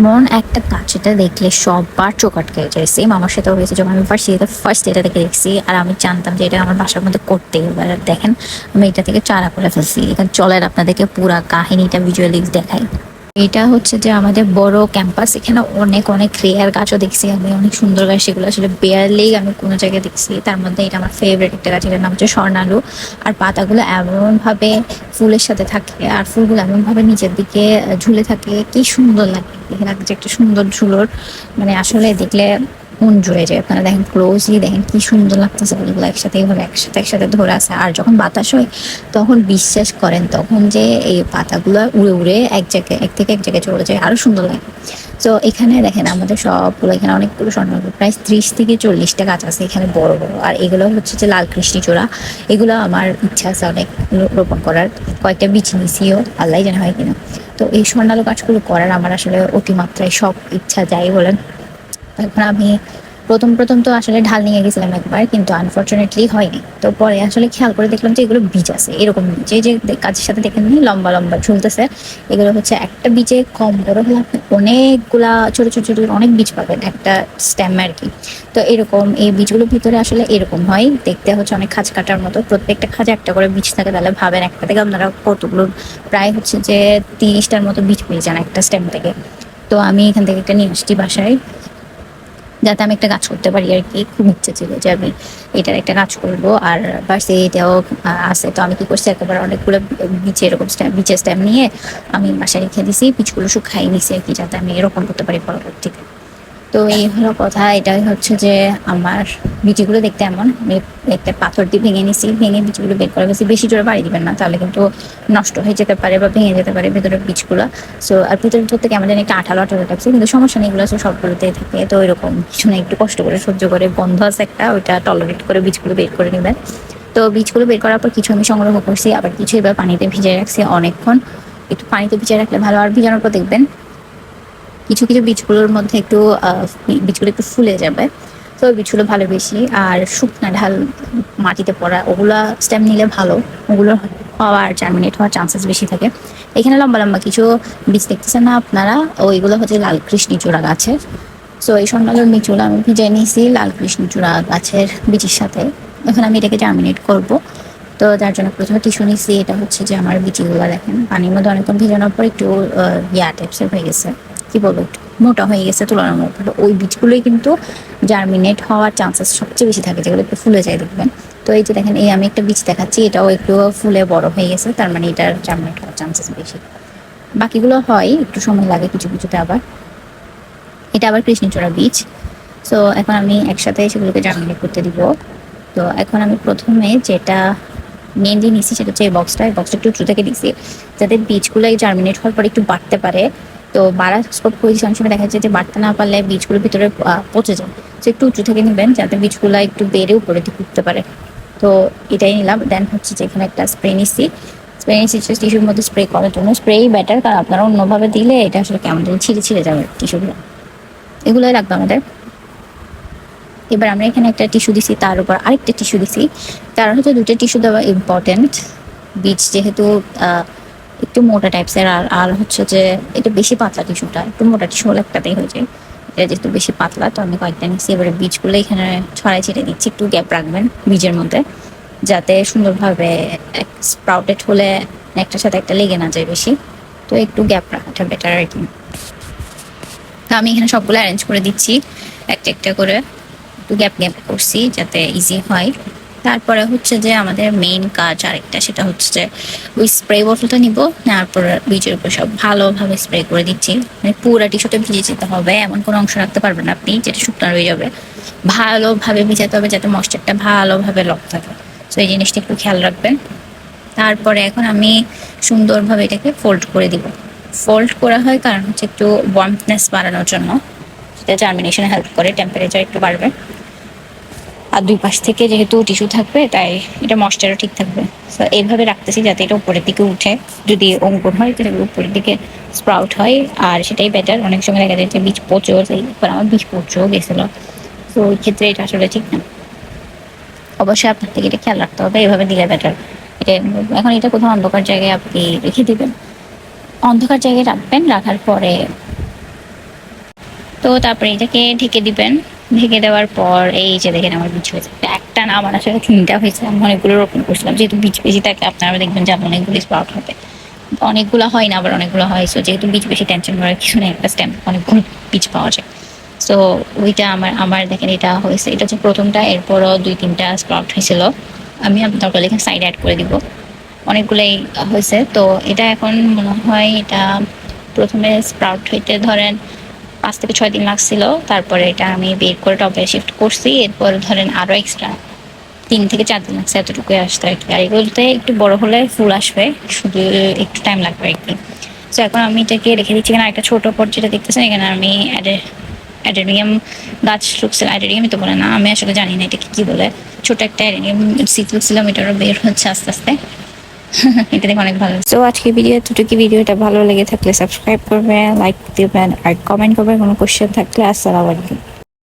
এমন একটা কাজ এটা দেখলে সববার চোখ আটকে যায়। সেম আমার সাথে হয়েছে, যখন আমি ফার্স্ট ফার্স্ট এটা থেকে দেখছি, আর আমি জানতাম যে এটা আমার বাসার মধ্যে করতে হবে। আর দেখেন, আমি এটা থেকে চারা করে ফেলছি। এখানে চলেন, আপনাদেরকে পুরা কাহিনীটা ভিজুয়ালি দেখাই। এটা হচ্ছে যে আমাদের বড় ক্যাম্পাস, এখানে অনেক অনেক রেয়ার গাছও দেখছি আমি, অনেক সুন্দর গাছ, সেগুলো আসলে বেয়ারলি আমি কোনো জায়গায় দেখছি। তার মধ্যে এটা আমার ফেভারিট একটা গাছ, এটার নাম হচ্ছে স্বর্ণালু। আর পাতাগুলো এমনভাবে ফুলের সাথে থাকে, আর ফুলগুলো এমনভাবে নিচের দিকে ঝুলে থাকে, কি সুন্দর লাগে। দেখে লাগছে একটা সুন্দর ঝুলোর মানে আসলে দেখলে মন জুড়ে যায়। আপনারা দেখেন ক্লোজলি দেখেন কি সুন্দর লাগতেছে ফুলগুলো একসাথে এইভাবে একসাথে একসাথে ধরে আছে। আর যখন বাতাস হয়, তখন বিশ্বাস করেন, তখন যে এই পাতাগুলো উড়ে উড়ে এক জায়গায়, এক থেকে এক জায়গায় চলে যায়। আরও সুন্দর লাগে। তো এখানে দেখেন আমাদের সবগুলো, এখানে অনেকগুলো স্বর্ণগুলো প্রায় ত্রিশ থেকে চল্লিশটা গাছ আছে এখানে বড় বড়। আর এগুলো হচ্ছে যে লাল কৃষ্টি চূড়া। এগুলো আমার ইচ্ছা আছে অনেক রোপণ করার। কয়েকটা বীজ নিয়েছিও আল্লাহ জানা হয় কিনা। তো এই স্বর্ণালো গাছগুলো করার আমার আসলে অতিমাত্রায় সব ইচ্ছা, যাই বলেন। এখন আমি প্রথম প্রথম তো আসলে ঢাল নিয়ে গেছিলাম একবার, কিন্তু আনফর্চুনেটলি হয়নি। তো পরে আসলে খেয়াল করে দেখলাম যে এগুলো বীজ আছে, এরকম যে যে কাজের সাথে দেখেন লম্বা লম্বা ঝুলতেছে। এগুলো হচ্ছে একটা বীজে কম বড় হলে আপনি অনেকগুলা ছোট ছোট ছোট অনেক বীজ পাবেন, একটা স্ট্যাম আর কি। তো এরকম এই বীজগুলোর ভিতরে আসলে এরকম হয়, দেখতে হচ্ছে অনেক খাঁজ কাটার মতো। প্রত্যেকটা খাঁজে একটা করে বীজ থাকে, তাহলে ভাবেন একটা থেকে আপনারা কতগুলো, প্রায় হচ্ছে যে তিরিশটার মতো বীজ পেয়ে যান একটা স্ট্যাম থেকে। তো আমি এখান থেকে একটা নিয়ে আসছি বাসায়। যাতে আমি একটা কাজ করতে পারি আর কি। খুব ইচ্ছে ছিল যে আমি এটার একটা কাজ করব। আর বাসে এটাও আছে। তো আমি কি করছি, একেবারে অনেকগুলো বিচে, এরকম স্ট্যাম্প, বিচের স্ট্যাম্প নিয়ে আমি বাসায় রেখে দিছি। পিচগুলো শুকাই নিছি আর কি, যাতে আমি এরকম করতে পারি পরবর্তীতে। তো এই হলো কথা, এটাই হচ্ছে যে আমার বিচিগুলো দেখতে এমন। একটা পাথর দিয়ে ভেঙে নিছি, ভেঙে বিচিগুলো বের করে গেছি বেশি জোরে বাড়ি দিবেন না, তাহলে কিন্তু নষ্ট হয়ে যেতে পারে বা ভেঙে যেতে পারে ভেতরের বীজগুলো। সো আর ভিতরে ধরতে কেমন জানি একটা আঠালো আঠালো লাগছে কিন্তু সমস্যা নেই, এগুলো সবগুলোতেই থাকে। তো এরকম কিছু না একটু কষ্ট করে সহ্য করে, বন্ধ আছে একটা, ওইটা টলারেট করে বীজগুলো বের করে নেবেন। তো বীজগুলো বের করার পর কিছু আমি সংগ্রহ করছি, আবার কিছু এবার পানিতে ভিজিয়ে রাখছি অনেকক্ষণ। একটু পানিতে ভিজিয়ে রাখলে ভালো, আর ভিজানোর পর দেখবেন কিছু কিছু বীজগুলোর মধ্যে একটু বীজগুলো একটু ফুলে যাবে। তো বীজগুলো ভালো বেশি। আর শুকনা ঢাল মাটিতে পড়া, ওগুলা স্টেম নিলে ভালো। ওগুলো হওয়ার জার্মিনেট হওয়ার চান্সেস বেশি থাকে। এখানে লম্বা লম্বা কিছু বীজ দেখতেছেন না আপনারা? ওইগুলো হচ্ছে লাল কৃষ্ণী চূড়া গাছের। সো এই স্বর্ণালুর বীজগুলো আমি ভিজাই নিয়েছি লাল কৃষ্ণী চূড়া গাছের বীজের সাথে। এখন আমি এটাকে জার্মিনেট করব। তো যার জন্য প্রথমে টিস্যু নিয়েছি। এটা হচ্ছে যে আমার বিচিগুলো দেখেন। পানির মধ্যে অনেকক্ষণ ভিজানোর পর একটু ইয়া টাইপসের হয়ে গেছে। কি বলব মোটা হয়ে গেছে তুলনামূলক ওই বীজগুলোই কিন্তু জার্মিনেট হওয়ার চান্সেস সবচেয়ে বেশি থাকে, যেগুলো একটু ফুলে যায় দেখবেন। তো এই যে দেখেন, এই আমি একটা বীজ দেখাচ্ছি, এটাও একটু ফুলে বড় হয়ে গেছে, তার মানে এটার জার্মিনেট হওয়ার চান্সেস বেশি। বাকিগুলো হয়, একটু সময় লাগে কিছু কিছুতে আবার। এটা আবার কৃষ্ণচূড়া বীজ। সো এখন আমি একসাথে সেগুলোকে জার্মিনেট করতে দিব। তো এখন আমি প্রথমে যেটা মেনলি নিচ্ছি সেটা হচ্ছে এই বক্সটা এই বক্সটা একটু উঁচু থেকে দিচ্ছি যাতে বীজগুলো জার্মিনেট হওয়ার পর একটু বাড়তে পারে। তো বাড়া স্কোপ পজিশন সময় দেখা যাচ্ছে যে বাড়তে না পারলে বীজগুলো ভিতরে পচে যায়। তো একটু উঁচু থেকে নেবেন যাতে বীজগুলো একটু বেড়ে উপরে দিকে উঠতে পারে। তো এটাই নিলাম। দেন হচ্ছে যে এখানে একটা স্প্রে নিচ্ছি স্প্রে নিচ্ছি টিস্যুর মধ্যে স্প্রে করার জন্য। স্প্রেই বেটার কারণ আপনারা অন্যভাবে দিলে এটা আসলে কেমন যেন ছিঁড়ে ছিঁড়ে যাবে টিস্যুগুলো এগুলোই লাগবে আমাদের। এবার আমরা এখানে একটা টিস্যু দিছি, তার উপর আরেকটা টিস্যু দিছি। কারণ হচ্ছে দুটো টিস্যু দেওয়া ইম্পর্টেন্ট বীজ যেহেতু একটু মোটা টাইপসের আর আর হচ্ছে যে এটা বেশি পাতলা টিস্যুটা, একটু মোটা টিস্যু হলে একটাতেই হয়ে যায়। এটা যেহেতু বেশি পাতলা, তো আমি কয়েকটা নিচ্ছি এবারে বীজগুলো এখানে ছড়াই ছিটে দিচ্ছি, একটু গ্যাপ রাখবেন বীজের মধ্যে, যাতে সুন্দরভাবে স্প্রাউটেড হলে একটার সাথে একটা লেগে না যায় বেশি। তো একটু গ্যাপ রাখাটা বেটার আর কি। আমি এখানে সবগুলো অ্যারেঞ্জ করে দিচ্ছি, একটা একটা করে। একটু গ্যাপ গ্যাপ করছি, যাতে ইজি হয়। তারপরে হচ্ছে যে আমাদের মেইন কাজ আরেকটা, সেটা হচ্ছে যে ওই স্প্রে বোতলটা নিব, তারপর বীজের উপর সব ভালোভাবে স্প্রে করে দিচ্ছি। মানে পুরা টিস্যুটা ভিজে যেতে হবে, এমন কোনো অংশ রাখতে পারবেন আপনি, যেটা শুকনো রয়ে যাবে। ভালোভাবে ভিজাতে হবে যাতে ময়েশ্চারটা ভালোভাবে লক থাকে। তো এই জিনিসটা একটু খেয়াল রাখবেন। তারপরে এখন আমি সুন্দরভাবে এটাকে ফোল্ড করে দিব। ফোল্ড করা হয় কারণ হচ্ছে একটু ওয়ার্মনেস বাড়ানোর জন্য। সেটা জার্মিনেশনে হেল্প করে টেম্পারেচার একটু বাড়বে। আর দুই পাশ থেকে যেহেতু টিস্যু থাকবে, তাই এটা ময়শ্চারও ঠিক থাকবে। তো এইভাবে রাখতেছি যাতে এটা উপরের দিকে উঠে। যদি অঙ্কুর হয়, তাহলে উপরের দিকে স্প্রাউট হয়, আর সেটাই বেটার অনেক সময় দেখা যায় যে বীজ পচেও যায় আমার বীজ পচেও গেছিল। তো ওই ক্ষেত্রে এটা আসলে ঠিক না। অবশ্যই আপনার থেকে এটা খেয়াল রাখতে হবে এভাবে দিলে বেটার এটা, এখন এটা কোথাও অন্ধকার জায়গায় আপনি রেখে দিবেন। অন্ধকার জায়গায় রাখবেন, রাখার পরে তো তারপরে এটাকে ঢেকে দিবেন। ঢেকে দেওয়ার পর, এই যে দেখেন আমার বীজ হয়েছে। একটা না, আমার আসলে তিনটা হয়েছে। আমি অনেকগুলো রোপণ করছিলাম। যেহেতু বীজ বেশি থাকে, আপনারা দেখবেন যে আপনার অনেকগুলো স্প্রাউট হবে। অনেকগুলো হয় না, আবার অনেকগুলো হয়। সো যেহেতু বীজ বেশি টেনশন করার কিছু নেই, একটা স্ট্যাম্প অনেকগুলো বীজ পাওয়া যায়। সো ওইটা আমার আমার দেখেন এটা হয়েছে। এটা হচ্ছে প্রথমটা, এরপরও দুই, তিনটা স্প্রাউট হয়েছিল। আমি আপনার এখানে সাইডে অ্যাড করে দিব। অনেকগুলোই হয়েছে। তো এটা এখন মনে হয় এটা প্রথমে স্প্রাউট হইতে ধরেন পাঁচ থেকে ছয় দিন লাগছিল। তারপরে এটা আমি বের করে টপে শিফট করছি। এরপর ধরেন আরও এক্সট্রা তিন থেকে চার দিন লাগছে এতটুকুই আসতে আর কি। আর এগুলোতে একটু বড় হলে ফুল আসবে। শুধু একটু টাইম লাগবে আর কি। তো এখন আমি এটাকে রেখে দিচ্ছি। এখানে একটা ছোটো পট যেটা দেখতেছেন, এখানে আমি অ্যাডে অ্যাডেরিয়াম গাছ লুকছিল অ্যাডেরিয়ামই তো বলে না। আমি আসলে জানি না এটাকে কী বলে। ছোটো একটা অ্যাডেরিয়াম সিট লুকছিলাম এটারও বের হচ্ছে আস্তে আস্তে। এটা অনেক ভালো তো আজকে ভিডিও এতটুকু ভিডিওটা ভালো লেগে থাকলে সাবস্ক্রাইব করবেন লাইক দিবেন, আর কমেন্ট করবেন, কোনো কোশ্চেন থাকলে, আসসালামু আলাইকুম।